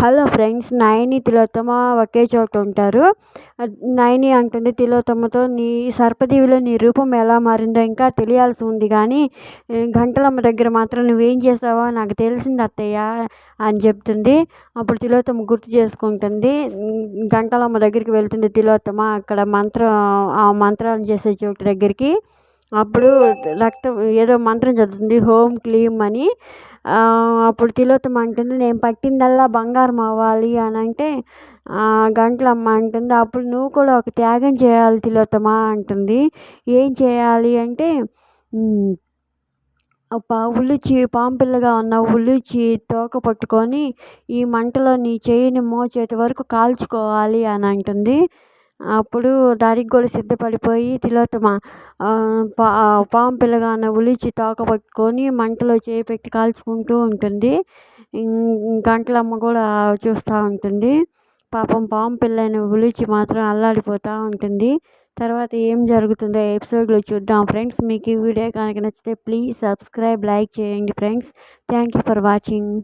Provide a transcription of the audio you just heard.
Hello friends Nayani Tilottama ఒకే చోట ఉంటారు. నయని అంటుంది తిలోత్తమతో నీ సర్పదేవిలో నీ రూపం ఎలా మారిందో ఇంకా తెలియాల్సి ఉంది కానీ గంటలమ్మ దగ్గర మాత్రం నువ్వేం చేసావో నాకు తెలిసింది అత్తయ్య అని చెప్తుంది. అప్పుడు తిలోత్తమ గుర్తు చేసుకుంటుంది. గంటలమ్మ దగ్గరికి వెళ్తుంది తిలోత్తమ అక్కడ మంత్రం ఆ మంత్రాలు చేసే చోటు దగ్గరికి. అప్పుడు రక్తం ఏదో మంత్రం చదువుతుంది హోమ్ క్లీమ్ అని. అప్పుడు తిలోత్తమ అంటుంది నేను పట్టిందల్లా బంగారం అవ్వాలి అని అంటే గంటలమ్మ అంటుంది అప్పుడు నువ్వు కూడా ఒక త్యాగం చేయాలి తిలోత్తమ అంటుంది. ఏం చేయాలి? అంటే పా ఉల్లిచి పాంపిల్లగా ఉన్న ఉల్లిచి తోక పట్టుకొని ఈ మంటలో నీ చేయిని మోచేతి వరకు కాల్చుకోవాలి అని అంటుంది. అప్పుడు దానికి కూడా సిద్ధపడిపోయి తిలోత్తమ పా పాము పిల్లగా ఉన్న ఉలిచి తోక పట్టుకొని మంటలో చేయి పెట్టి కాల్చుకుంటూ ఉంటుంది. గంటలమ్మ కూడా చూస్తూ ఉంటుంది. పాపం పాము పిల్లని ఉలిచి మాత్రం అల్లాడిపోతూ ఉంటుంది. తర్వాత ఏం జరుగుతుందో ఎపిసోడ్లో చూద్దాం ఫ్రెండ్స్. మీకు ఈ వీడియో కనుక నచ్చితే ప్లీజ్ సబ్స్క్రైబ్ లైక్ చేయండి friends. Thank you for watching.